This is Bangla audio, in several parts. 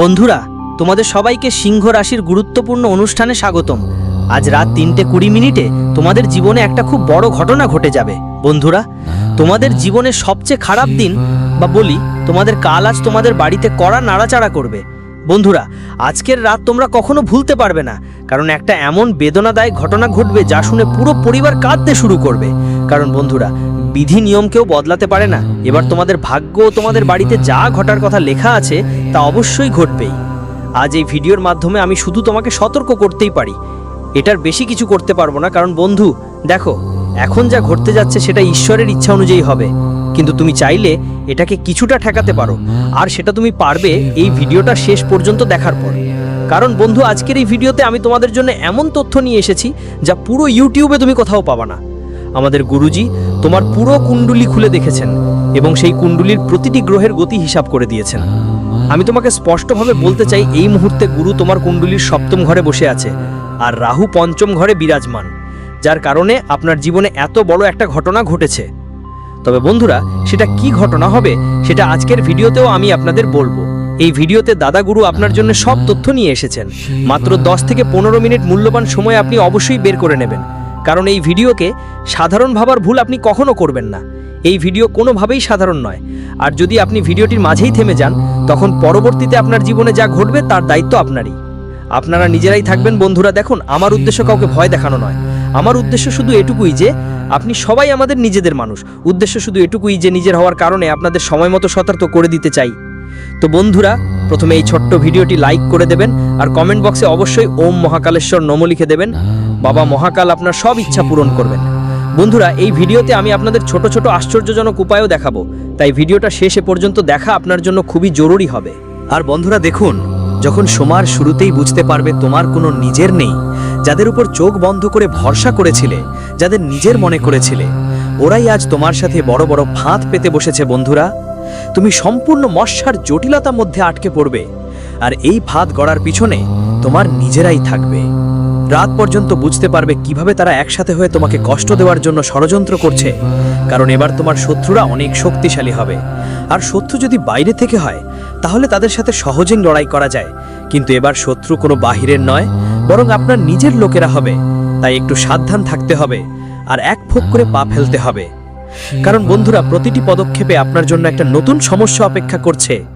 বন্ধুরা, তোমাদের সবাইকে সিংহ রাশির গুরুত্বপূর্ণ অনুষ্ঠানে স্বাগতম। আজ রাত তিনটে কুড়ি মিনিটে তোমাদের জীবনে একটা খুব বড় ঘটনা ঘটে যাবে। বন্ধুরা, তোমাদের জীবনের সবচেয়ে খারাপ দিন, বা বলি, তোমাদের কাল আজ তোমাদের বাড়িতে কড়া নাড়াচাড়া করবে। বন্ধুরা, আজকের রাত তোমরা কখনো ভুলতে পারবে না, কারণ একটা এমন বেদনাদায়ক ঘটনা ঘটবে যা শুনে পুরো পরিবার কাঁদতে শুরু করবে। কারণ বন্ধুরা বিধি নিয়ম কেউ বদলাতে পারে না। এবার তোমাদের ভাগ্য ও তোমাদের বাড়িতে যা ঘটার কথা লেখা আছে তা অবশ্যই ঘটবেই। আজ এই ভিডিওর মাধ্যমে আমি শুধু তোমাকে সতর্ক করতেই পারি। এটার বেশি কিছু করতে পারব না কারণ বন্ধু দেখো এখন যা ঘটতে যাচ্ছে সেটা ঈশ্বরের ইচ্ছা অনুযায়ী হবে। কিন্তু তুমি চাইলে এটাকে কিছুটা ঠেকাতে পারো। আর সেটা তুমি পারবে এই ভিডিওটা শেষ পর্যন্ত দেখার পর। কারণ বন্ধু আজকের এই ভিডিওতে আমি তোমাদের জন্য এমন তথ্য নিয়ে এসেছি যা পুরো ইউটিউবে তুমি কোথাও পাবা না। আমাদের গুরুজি তোমার পুরো কুণ্ডুলি খুলে দেখেছেন এবং সেই কুণ্ডুলির প্রতিটি গ্রহের গতি হিসাব করে দিয়েছেন। আমি তোমাকে স্পষ্টভাবে বলতে চাই, এই মুহূর্তে গুরু তোমার কুণ্ডুলির সপ্তম ঘরে বসে আছে আর রাহু পঞ্চম ঘরে বিরাজমান, যার কারণে আপনার জীবনে এত বড় একটা ঘটনা ঘটেছে। তবে বন্ধুরা, সেটা কি ঘটনা হবে সেটা আজকের ভিডিওতেও আমি আপনাদের বলব। এই ভিডিওতে দাদা গুরু আপনার জন্য সব তথ্য নিয়ে এসেছেন। মাত্র দশ থেকে পনেরো মিনিট মূল্যবান সময় আপনি অবশ্যই বের করে নেবেন। কারণ এই ভিডিওকে সাধারণ ভাবার ভুল আপনি কখনো করবেন না। এই ভিডিও কোনোভাবেই সাধারণ নয়। আর যদি আপনি ভিডিওটির মাঝেই থেমে যান, তখন পরবর্তীতে আপনার জীবনে যা ঘটবে তার দায়িত্ব আপনারই। আপনারা নিজেরাই থাকবেন, বন্ধুরা, দেখুন, আমার উদ্দেশ্য কাউকে ভয় দেখানো নয়। আমার উদ্দেশ্য শুধু এটুকুই যে, আপনি সবাই আমাদের নিজেদের মানুষ। উদ্দেশ্য শুধু এটুকুই যে, নিজের হওয়ার কারণে আপনাদের সময় মতো সতর্ক করে দিতে চাই। তো বন্ধুরা, প্রথমে এই ছোট্ট ভিডিওটি লাইক করে দেবেন, আর কমেন্ট বক্সে অবশ্যই ওম মহাকালেশ্বর নম লিখে দেবেন। বাবা মহাকাল আপনার সব ইচ্ছা পূরণ করবেন। বন্ধুরা এই ভিডিওতে আমি আপনাদের ছোট ছোট আশ্চর্যজনক উপায়ও দেখাবো। তাই ভিডিওটা শেষে পর্যন্ত দেখা আপনার জন্য খুবই জরুরি হবে। আর বন্ধুরা দেখুন যখন সোমার শুরুতেই বুঝতে পারবে তোমার কোনো নিজের নেই যাদের উপর চোখ বন্ধ করে ভরসা করেছিলে যাদের নিজের মনে করেছিলে ওরাই আজ তোমার সাথে বড় বড় ফাঁদ পেতে বসেছে বন্ধুরা। তুমি সম্পূর্ণ মশার জটিলতার মধ্যে আটকে পড়বে আর এই ফাঁদ গড়ার পিছনে তোমার নিজেরাই থাকবে। রাত পর্যন্ত বুঝতে পারবে কীভাবে তারা একসাথে হয়ে তোমাকে কষ্ট দেওয়ার জন্য ষড়যন্ত্র করছে। কারণ এবার তোমার শত্রুরা অনেক শক্তিশালী হবে। আর শত্রু যদি বাইরে থেকে হয়, তাহলে তাদের সাথে সহজেই লড়াই করা যায়। কিন্তু এবার শত্রু কোনো বাহিরের নয়, বরং আপনার নিজের লোকেরা হবে। তাই একটু সাবধান থাকতে হবে, আর এক ফোক করে পা ফেলতে হবে। কারণ বন্ধুরা, প্রতিটি পদক্ষেপে আপনার জন্য একটা নতুন সমস্যা অপেক্ষা করছে।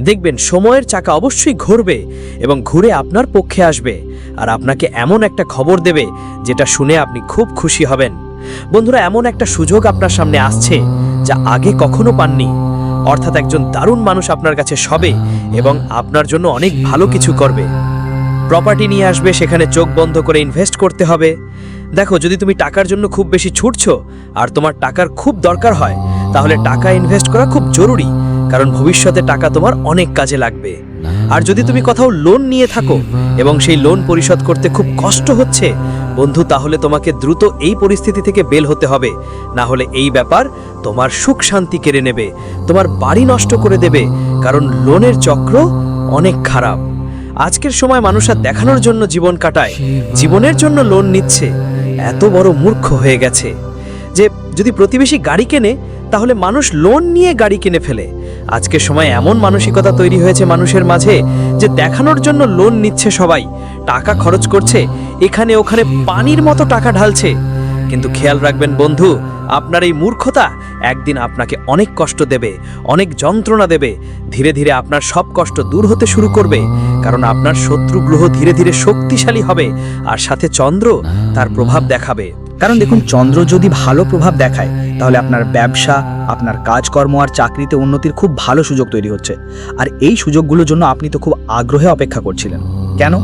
দেখবেন সময়ের চাকা অবশ্যই ঘুরবে এবং ঘুরে আপনার পক্ষে আসবে আর আপনাকে এমন একটা খবর দেবে যেটা শুনে আপনি খুব খুশি হবেন। বন্ধুরা, এমন একটা সুযোগ আপনার সামনে আসছে যা আগে কখনো পাননি। অর্থাৎ একজন দারুণ মানুষ আপনার কাছে সবে এবং আপনার জন্য অনেক ভালো কিছু করবে। প্রপার্টি নিয়ে আসবে, সেখানে চোখ বন্ধ করে ইনভেস্ট করতে হবে। দেখো, যদি তুমি টাকার জন্য খুব বেশি ছুটছ আর তোমার টাকার খুব দরকার হয়, তাহলে টাকা ইনভেস্ট করা খুব জরুরি। কারণ ভবিষ্যতে টাকা তোমার অনেক কাজে লাগবে। আর যদি তুমি কোথাও লোন নিয়ে থাকো এবং সেই লোন পরিশোধ করতে খুব কষ্ট হচ্ছে, বন্ধু, তাহলে তোমাকে দ্রুত এই পরিস্থিতি থেকে বেল হতে হবে। না হলে এই ব্যাপার তোমার সুখ শান্তি কেড়ে নেবে, তোমার বাড়ি নষ্ট করে দেবে, কারণ লোনের চক্র অনেক খারাপ। আজকের সময় মানুষ আর দেখানোর জন্য জীবন কাটায়, জীবনের জন্য লোন নিচ্ছে। এত বড় মূর্খ হয়ে গেছে। যে যদি প্রতিবেশী গাড়ি কেনে, তাহলে মানুষ লোন নিয়ে গাড়ি কিনে ফেলে। আজকের সময় এমন মানসিকতা তৈরি হয়েছে মানুষের মাঝে যে দেখানোর জন্য লোন নিচ্ছে সবাই। টাকা খরচ করছে, এখানে ওখানে পানির মতো টাকা ঢালছে। কিন্তু খেয়াল রাখবেন বন্ধু, আপনার এই মূর্খতা একদিন আপনাকে অনেক কষ্ট দেবে, অনেক যন্ত্রণা দেবে। ধীরে ধীরে আপনার সব কষ্ট দূর হতে শুরু করবে, কারণ আপনার শত্রু গ্রহ ধীরে ধীরে শক্তিশালী হবে, আর সাথে চন্দ্র তার প্রভাব দেখাবে। কারণ দেখুন, চন্দ্র যদি ভালো প্রভাব দেখায়, তাহলে আপনার ব্যবসা, আপনার কাজকর্ম আর চাকরিতে উন্নতির খুব ভালো সুযোগ তৈরি হচ্ছে। আর এই সুযোগগুলোর জন্য আপনি তো খুব আগ্রহে অপেক্ষা করছিলেন। কেন?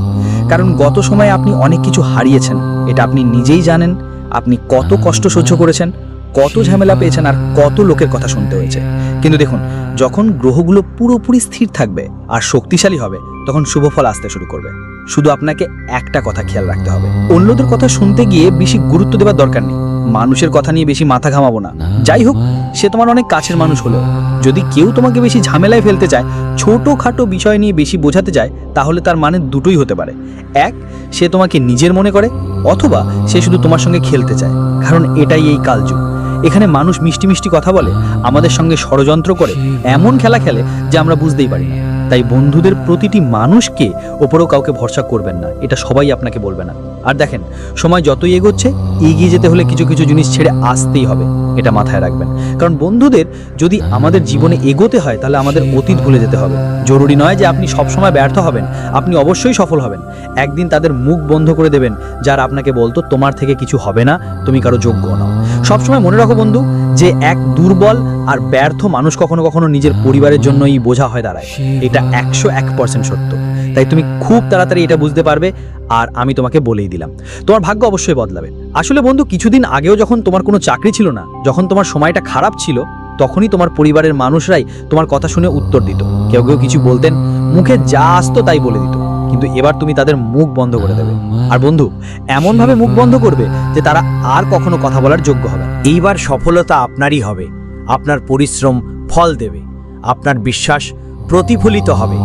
কারণ গত সময়ে আপনি অনেক কিছু হারিয়েছেন, এটা আপনি নিজেই জানেন, আপনি কত কষ্ট সহ্য করেছেন কত ঝামেলা পেয়েছেন আর কত লোকের কথা শুনতে হয়েছে। কিন্তু দেখুন যখন গ্রহগুলো পুরোপুরি স্থির থাকবে আর শক্তিশালী হবে তখন শুভ ফল আসতে শুরু করবে। শুধু আপনাকে একটা কথা খেয়াল রাখতে হবে। অন্যদের কথা শুনতে গিয়ে বেশি গুরুত্ব দেওয়ার দরকার নেই। মানুষের কথা নিয়ে বেশি মাথা ঘামাবো না। যাই হোক সে তোমার অনেক কাছের মানুষ হলেও। যদি কেউ তোমাকে বেশি ঝামেলায় ফেলতে চায় ছোটোখাটো বিষয় নিয়ে বেশি বোঝাতে চায় তাহলে তার মানে দুটোই হতে পারে। এক সে তোমাকে নিজের মনে করে অথবা সে শুধু তোমার সঙ্গে খেলতে চায়। কারণ এটাই এই কালযুগ। এখানে মানুষ মিষ্টি মিষ্টি কথা বলে, আমাদের সঙ্গে ষড়যন্ত্র করে, এমন খেলা খেলে যে আমরা বুঝতেই পারি না। তাই বন্ধুদের প্রতিটি মানুষকে ওপরেও কাউকে ভরসা করবেন না, এটা সবাই আপনাকে বলবে না। আর দেখেন, সময় যতই এগোচ্ছে, এগিয়ে যেতে হলে কিছু কিছু জিনিস ছেড়ে আসতেই হবে, এটা মাথায় রাখবেন। কারণ বন্ধুদের যদি আমাদের জীবনে এগোতে হয়, তাহলে আমাদের অতীত ভুলে যেতে হবে। জরুরি নয় যে আপনি সবসময় ব্যর্থ হবেন, আপনি অবশ্যই সফল হবেন। একদিন তাদের মুখ বন্ধ করে দেবেন, যারা আপনাকে বলতো, তোমার থেকে কিছু হবে না, তুমি কারও যোগ্য নাও। সবসময় মনে রাখো বন্ধু, যে এক দুর্বল আর ব্যর্থ মানুষ কখনো কখনো নিজের পরিবারের জন্যই বোঝা হয় দাঁড়ায়। এটা একশো এক পার্সেন্ট সত্য। তাই তুমি খুব তাড়াতাড়ি এটা বুঝতে পারবে আর আমি তোমাকে বলেই দিলাম। তোমার ভাগ্য অবশ্যই বদলাবে। আসলে বন্ধু, কিছুদিন আগেও যখন তোমার কোনো চাকরি ছিল না, যখন তোমার সময়টা খারাপ ছিল, তখনই তোমার পরিবারের মানুষরাই তোমার কথা শুনে উত্তর দিত। কেউ কেউ কিছু বলতেন, মুখে যা আসতো তাই বলে দিত। কিন্তু এবার তুমি তাদের মুখ বন্ধ করে দেবে। আর বন্ধু, এমনভাবে মুখ বন্ধ করবে যে তারা আর কখনো কথা বলার যোগ্য হবে এইবার সফলতা আপনারই হবে। আপনার পরিশ্রম ফল দেবে। আপনার বিশ্বাস প্রতিফলিত হবে।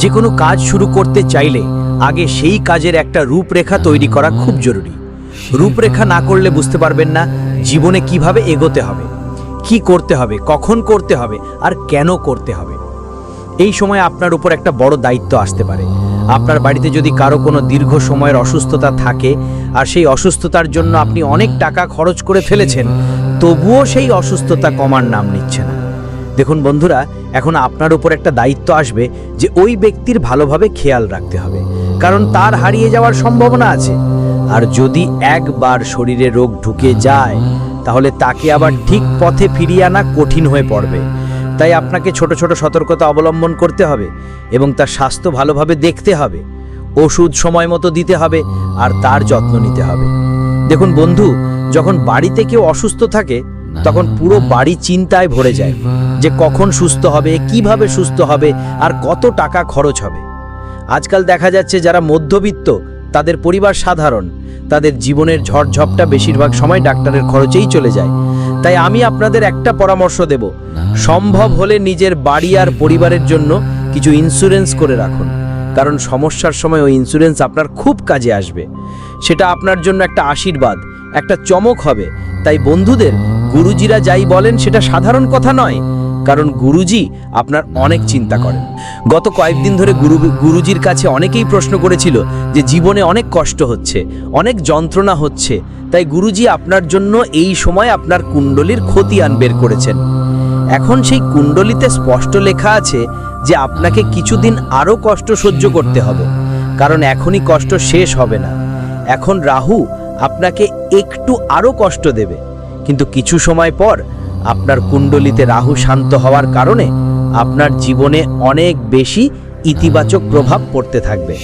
যে কোনো কাজ শুরু করতে চাইলে আগে সেই কাজের একটা রূপরেখা তৈরি করা খুব জরুরি। রূপরেখা না করলে বুঝতে পারবেন না জীবনে কীভাবে এগোতে হবে, কি করতে হবে, কখন করতে হবে, আর কেন করতে হবে। এই সময় আপনার উপর একটা বড় দায়িত্ব আসতে পারে। আপনার বাড়িতে যদি কারও কোনো দীর্ঘ সময়ের অসুস্থতা থাকে, আর সেই অসুস্থতার জন্য আপনি অনেক টাকা খরচ করে ফেলেছেন, তবুও সেই অসুস্থতা কমার নাম নিচ্ছে না। দেখুন বন্ধুরা, এখন আপনার উপর একটা দায়িত্ব আসবে যে ওই ব্যক্তির ভালোভাবে খেয়াল রাখতে হবে, কারণ তার হারিয়ে যাওয়ার সম্ভাবনা আছে। আর যদি একবার শরীরে রোগ ঢুকে যায়, তাহলে তাকে আবার ঠিক পথে ফিরিয়ে আনা কঠিন হয়ে পড়বে। তাই আপনাকে ছোট ছোট সতর্কতা অবলম্বন করতে হবে এবং তার স্বাস্থ্য ভালোভাবে দেখতে হবে, ওষুধ সময় মতো দিতে হবে, আর তার যত্ন নিতে হবে। দেখুন বন্ধু, যখন বাড়িতে কেউ অসুস্থ থাকে তখন পুরো বাড়ি চিন্তায় ভরে যায় যে কখন সুস্থ হবে, কীভাবে সুস্থ হবে আর কত টাকা খরচ হবে। আজকাল দেখা যাচ্ছে যারা মধ্যবিত্ত, তাদের পরিবার সাধারণ, তাদের জীবনের ঝড়ঝপটা বেশিরভাগ সময় ডাক্তারের খরচেই চলে যায়। তাই আমি আপনাদের একটা পরামর্শ দেব, সম্ভব হলে নিজের বাড়ি আর পরিবারের জন্য কিছু ইন্স্যুরেন্স করে রাখুন। কারণ সমস্যার সময় ওই ইন্স্যুরেন্স আপনার খুব কাজে আসবে। সেটা আপনার জন্য একটা আশীর্বাদ, একটা চমক হবে। তাই বন্ধুদের গুরুজিরা যাই বলেন, সেটা সাধারণ কথা নয়, কারণ গুরুজি আপনার অনেক চিন্তা করেন। গত কয়েকদিন ধরে গুরু, গুরুজির কাছে অনেকেই প্রশ্ন করেছিল যে জীবনে অনেক কষ্ট হচ্ছে, অনেক যন্ত্রণা হচ্ছে, তাই গুরুজি আপনার জন্য এই সময় আপনার কুণ্ডলীর খতিয়ান বের করেছেন। এখন সেই কুণ্ডলিতে স্পষ্ট লেখা আছে যে আপনাকে কিছুদিন আরও কষ্ট সহ্য করতে হবে, কারণ এখনই কষ্ট শেষ হবে না। এখন রাহু আপনাকে একটু আরও কষ্ট দেবে। কিন্তু কিছু সময় পর আপনার কুণ্ডলিতে রাহু শান্ত হওয়ার কারণে আপনার জীবনে অনেক বেশি ইতিবাচক প্রভাব পড়তে থাকবে।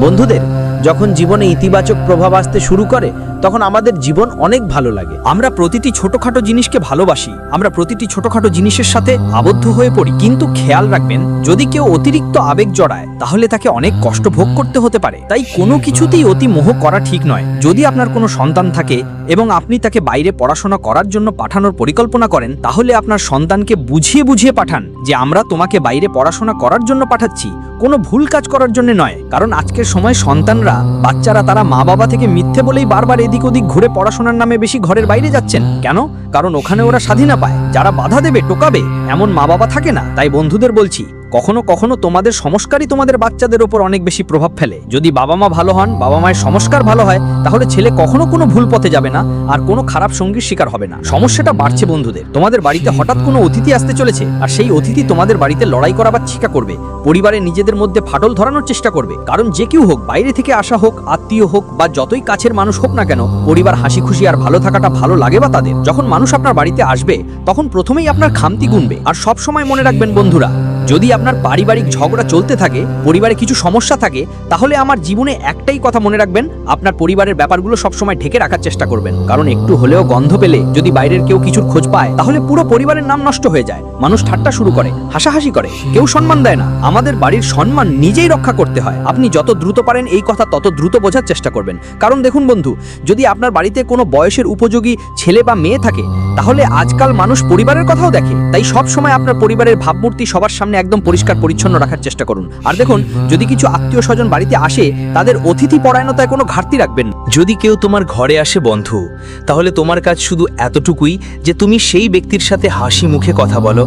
বন্ধুদের যখন জীবনে ইতিবাচক প্রভাব আসতে শুরু করে, তখন আমাদের জীবন অনেক ভালো লাগে। আমরা প্রতিটি ছোটখাটো জিনিসকে ভালোবাসি। আমরা প্রতিটি ছোটখাটো জিনিসের সাথে আবদ্ধ হয়ে পড়ি। কিন্তু খেয়াল রাখবেন, যদি কেউ অতিরিক্ত আবেগ জড়ায়, তাহলে তাকে অনেক কষ্ট ভোগ করতে হতে পারে। তাই কোনো কিছুতেই অতি মোহ করা ঠিক নয়। যদি আপনার কোনো সন্তান থাকে এবং আপনি তাকে বাইরে পড়াশোনা করার জন্য পাঠানোর পরিকল্পনা করেন, তাহলে আপনার সন্তানকে বুঝিয়ে বুঝিয়ে পাঠান যে, আমরা তোমাকে বাইরে পড়াশোনা করার জন্য পাঠাচ্ছি। কোনো ভুল কাজ করার জন্য নয়। কারণ আজকের সময় সন্তানরা বাচ্চারা। তারা মা বাবা থেকে মিথ্যে বলেই বারবার এদিক ওদিক ঘুরে পড়াশোনার নামে বেশি ঘরের বাইরে যাচ্ছেন। কেন? কারণ ওখানে ওরা স্বাধীনা পায়। যারা বাধা দেবে, টোকাবে। এমন মা বাবা থাকে না। তাই বন্ধুদের বলছি কখনো কখনো তোমাদের সংস্কারই তোমাদের বাচ্চাদের ওপর অনেক বেশি প্রভাব ফেলে। যদি বাবা মা ভালো হন, বাবা মায়ের সংস্কার ভালো হয়, তাহলে ছেলে কখনো কোনো ভুল পথে যাবে না আর কোনো খারাপ সঙ্গীর শিকার হবে না। সমস্যাটা বাড়ছে বন্ধুদের। তোমাদের বাড়িতে হঠাৎ কোনো অতিথি আসতে চলেছে আর সেই অতিথি তোমাদের বাড়িতে লড়াই করা বা ছিকা করবে। পরিবারে নিজেদের মধ্যে ফাটল ধরানোর চেষ্টা করবে। কারণ যে কেউ হোক, বাইরে থেকে আসা হোক, আত্মীয় হোক বা যতই কাছের মানুষ হোক না কেন, পরিবার হাসি খুশি আর ভালো থাকাটা ভালো লাগে বা তাদের। যখন মানুষ আপনার বাড়িতে আসবে, তখন প্রথমেই আপনার খামতি গুনবে। আর সব সময় মনে রাখবেন বন্ধুরা যদি আপনার পারিবারিক ঝগড়া চলতে থাকে, পরিবারে কিছু সমস্যা থাকে, তাহলে আমার জীবনে একটাই কথা মনে রাখবেন, আপনার পরিবারের ব্যাপারগুলো সবসময় ঢেকে রাখার চেষ্টা করবেন। কারণ একটু হলেও গন্ধ পেলে যদি বাইরের কেউ কিছুর খোঁজ পায়, তাহলে পুরো পরিবারের নাম নষ্ট হয়ে যায়। মানুষ ঠাট্টা শুরু করে, হাসাহাসি করে, কেউ সম্মান দেয় না। আমাদের বাড়ির সম্মান নিজেই রক্ষা করতে হয়। আপনি যত দ্রুত পারেন এই কথা তত দ্রুত বোঝার চেষ্টা করবেন। কারণ দেখুন বন্ধু, যদি আপনার বাড়িতে কোনো বয়সের উপযোগী ছেলে বা মেয়ে থাকে, তাহলে আজকাল মানুষ পরিবারের কথাও দেখে। তাই সব সময় আপনার পরিবারের ভাবমূর্তি সবার সামনে সামনে একদম পরিষ্কার, পরিচ্ছন্ন রাখার চেষ্টা করুন। আর দেখুন, যদি কিছু আত্মীয় স্বজন বাড়িতে আসে, তাদের অতিথি পরায়ণতায় কোনো ঘাটতি রাখবেন যদি কেউ তোমার ঘরে আসে বন্ধু, তাহলে তোমার কাজ শুধু এতটুকুই যে তুমি সেই ব্যক্তির সাথে হাসি মুখে কথা বলো,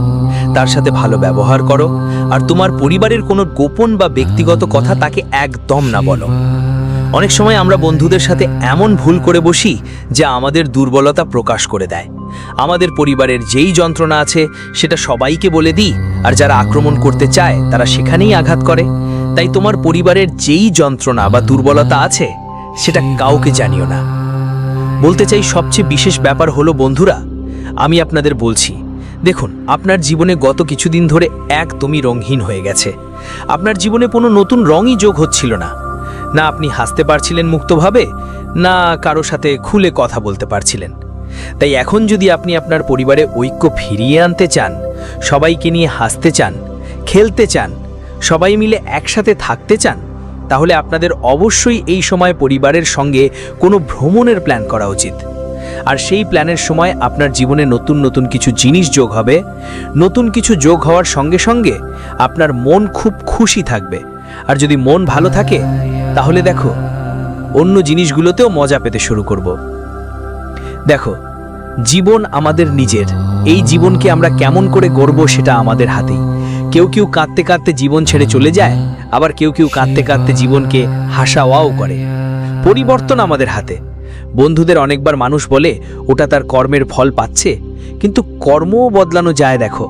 তার সাথে ভালো ব্যবহার করো, আর তোমার পরিবারের কোনো গোপন বা ব্যক্তিগত কথা তাকে একদম না বলো। অনেক সময় আমরা বন্ধুদের সাথে এমন ভুল করে বসি, যা আমাদের দুর্বলতা প্রকাশ করে দেয়। আমাদের পরিবারের যেই যন্ত্রণা আছে, সেটা সবাইকে বলে দিই। আর যারা আক্রমণ করতে চায়, তারা সেখানেই আঘাত করে। তাই তোমার পরিবারের যেই যন্ত্রণা বা দুর্বলতা আছে, সেটা কাউকে জানিও না। বলতে চাই সবচেয়ে বিশেষ ব্যাপার হলো, বন্ধুরা, আমি আপনাদের বলছি, দেখুন, আপনার জীবনে গত কিছুদিন ধরে একদমই রঙহীন হয়ে গেছে। আপনার জীবনে কোনো নতুন রঙই যোগ হচ্ছিল না। না আপনি হাসতে পারছিলেন মুক্তভাবে, না কারও সাথে খুলে কথা বলতে পারছিলেন। তাই এখন যদি আপনি আপনার পরিবারে ঐক্য ফিরিয়ে আনতে চান, সবাইকে নিয়ে হাসতে চান, খেলতে চান, সবাই মিলে একসাথে থাকতে চান, তাহলে আপনাদের অবশ্যই এই সময় পরিবারের সঙ্গে কোনো ভ্রমণের প্ল্যান করা উচিত। আর সেই প্ল্যানের সময় আপনার জীবনে নতুন নতুন কিছু জিনিস যোগ হবে, নতুন কিছু যোগ হওয়ার সঙ্গে সঙ্গে আপনার মন খুব খুশি থাকবে। আর যদি মন ভালো থাকে, তাহলে দেখো, অন্য জিনিসগুলোতেও মজা পেতে শুরু করব। দেখো জীবন আমাদের নিজের। এই জীবনকে আমরা কেমন করে গড়ব সেটা আমাদের হাতেই। কেউ কেউ কাঁদতে কাঁদতে জীবন ছেড়ে চলে যায়, আবার কেউ কেউ কাঁদতে কাঁদতে জীবনকে হাসাওয়াও করে। পরিবর্তন আমাদের হাতে। বন্ধুদের অনেকবার মানুষ বলে, ওটা তার কর্মের ফল পাচ্ছে। কিন্তু কর্মও বদলানো যায় দেখো।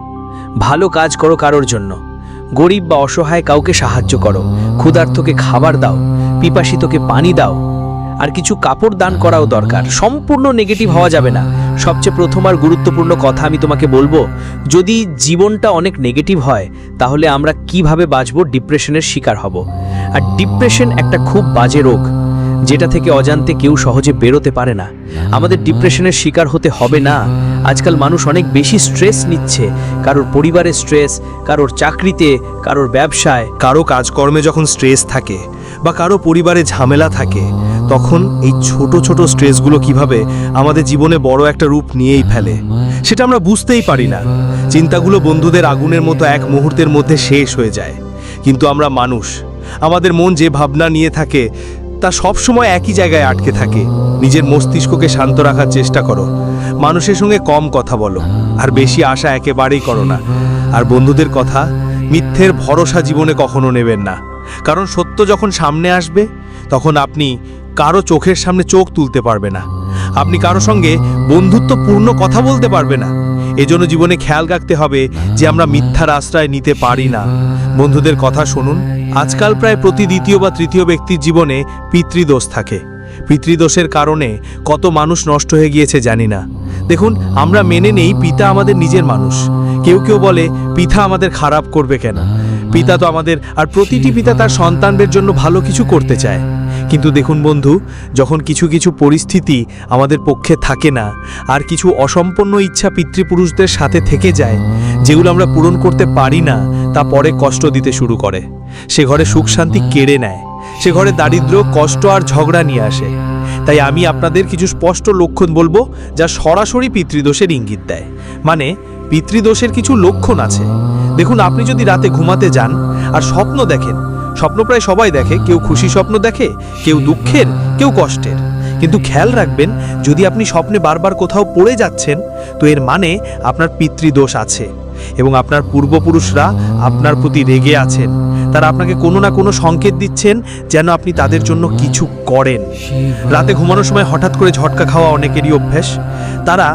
ভালো কাজ করো কারোর জন্য। গরিব বা অসহায় কাউকে সাহায্য করো। ক্ষুধার্তকে খাবার দাও। পিপাসিতকে পানি দাও। আর কিছু কাপড় দান করাও দরকার। সম্পূর্ণ নেগেটিভ হওয়া যাবে না। সবচেয়ে প্রথম আর গুরুত্বপূর্ণ কথা আমি তোমাকে বলব, যদি জীবনটা অনেক নেগেটিভ হয়, তাহলে আমরা কীভাবে বাঁচবো ডিপ্রেশনের শিকার হব। আর ডিপ্রেশন একটা খুব বাজে রোগ, যেটা থেকে অজান্তে কেউ সহজে বেরোতে পারে না। আমাদের ডিপ্রেশনের শিকার হতে হবে না। আজকাল মানুষ অনেক বেশি স্ট্রেস নিচ্ছে। কারোর পরিবারের স্ট্রেস, কারোর চাকরিতে, কারোর ব্যবসায়, কারও কাজকর্মে যখন স্ট্রেস থাকে, বা কারও পরিবারে ঝামেলা থাকে তখন এই ছোট ছোট স্ট্রেসগুলো কীভাবে আমাদের জীবনে বড় একটা রূপ নিয়েই ফেলে, সেটা আমরা বুঝতেই পারি না। চিন্তাগুলো বন্ধুদের আগুনের মতো এক মুহূর্তের মধ্যে শেষ হয়ে যায়। কিন্তু আমরা মানুষ, আমাদের মন যে ভাবনা নিয়ে থাকে, তা সবসময় একই জায়গায় আটকে থাকে। নিজের মস্তিষ্ককে শান্ত রাখার চেষ্টা করো। মানুষের সঙ্গে কম কথা বলো, আর বেশি আশা একেবারেই করো না। আর বন্ধুদের কথা মিথ্যের ভরসা জীবনে কখনো নেবেন না। কারণ সত্য যখন সামনে আসবে, তখন আপনি কারও চোখের সামনে চোখ তুলতে পারবে না। আপনি কারও সঙ্গে বন্ধুত্বপূর্ণ কথা বলতে পারবে না। এজন্য জীবনে খেয়াল রাখতে হবে যে আমরা মিথ্যার আশ্রয় নিতে পারি না। বন্ধুদের কথা শুনুন। আজকাল প্রায় প্রতি দ্বিতীয় বা তৃতীয় ব্যক্তির জীবনে পিতৃদোষ থাকে। পিতৃদোষের কারণে কত মানুষ নষ্ট হয়ে গিয়েছে জানি না। দেখুন, আমরা মেনে নেই পিতা আমাদের নিজের মানুষ। কেউ কেউ বলে, পিতা আমাদের খারাপ করবে কেন? পিতা তো আমাদের, আর প্রতিটি পিতা তার সন্তানদের জন্য ভালো কিছু করতে চায়। কিন্তু দেখুন বন্ধু, যখন কিছু কিছু পরিস্থিতি আমাদের পক্ষে থাকে না, আর কিছু অসম্পন্ন ইচ্ছা পিতৃপুরুষদের সাথে থেকে যায়, যেগুলো আমরা পূরণ করতে পারি না, তা পরে কষ্ট দিতে শুরু করে। সে ঘরে সুখ শান্তি কেড়ে নেয়। সে ঘরে দারিদ্র, কষ্ট আর ঝগড়া নিয়ে আসে। তাই আমি আপনাদের কিছু স্পষ্ট লক্ষণ বলব, যা সরাসরি পিতৃদোষের ইঙ্গিত দেয়। মানে পিতৃদোষের কিছু লক্ষণ আছে। দেখুন, আপনি যদি রাতে ঘুমাতে যান, আর স্বপ্ন দেখেন স্বপ্ন প্রায় সবাই দেখে। কেউ খুশি স্বপ্ন দেখে, কেউ দুঃখের, কেউ কষ্টের। কিন্তু খেয়াল রাখবেন, যদি আপনি স্বপ্নে বারবার কোথাও পড়ে যাচ্ছেন, তো এর মানে আপনার পিতৃদোষ আছে এবং আপনার পূর্বপুরুষরা আপনার প্রতি রেগে আছেন। তারা আপনাকে কোনো না কোনো সংকেত দিচ্ছেন যেন আপনি তাদের জন্য কিছু করেন। রাতে ঘুমানোর সময় হঠাৎ করে ঝটকা খাওয়া অনেকেরই অভ্যেস। তারা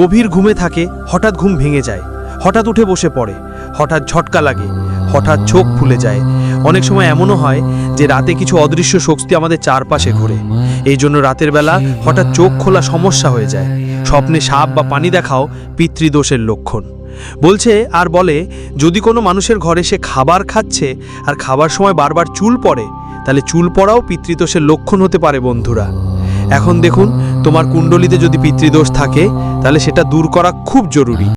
গভীর ঘুমে থাকে, হঠাৎ ঘুম ভেঙে যায়, হঠাৎ উঠে বসে পড়ে, হঠাৎ ঝটকা লাগে। হঠাৎ চোখ ফুলে যায়। অনেক সময় এমনও হয় যে রাতে কিছু অদৃশ্য শক্তি আমাদের চারপাশে ঘোরে। এই জন্য রাতের বেলা হঠাৎ চোখ খোলা সমস্যা হয়ে যায়। স্বপ্নে সাপ বা পানি দেখাও পিতৃদোষের লক্ষণ। বলছে আর বলে, যদি কোনো মানুষের ঘরে সে খাবার খাচ্ছে আর খাবার সময় বারবার চুল পড়ে, তাহলে চুল পড়াও পিতৃদোষের লক্ষণ হতে পারে বন্ধুরা। এখন দেখুন, তোমার কুণ্ডলিতে যদি পিতৃদোষ থাকে, তাহলে সেটা দূর করা খুব জরুরি।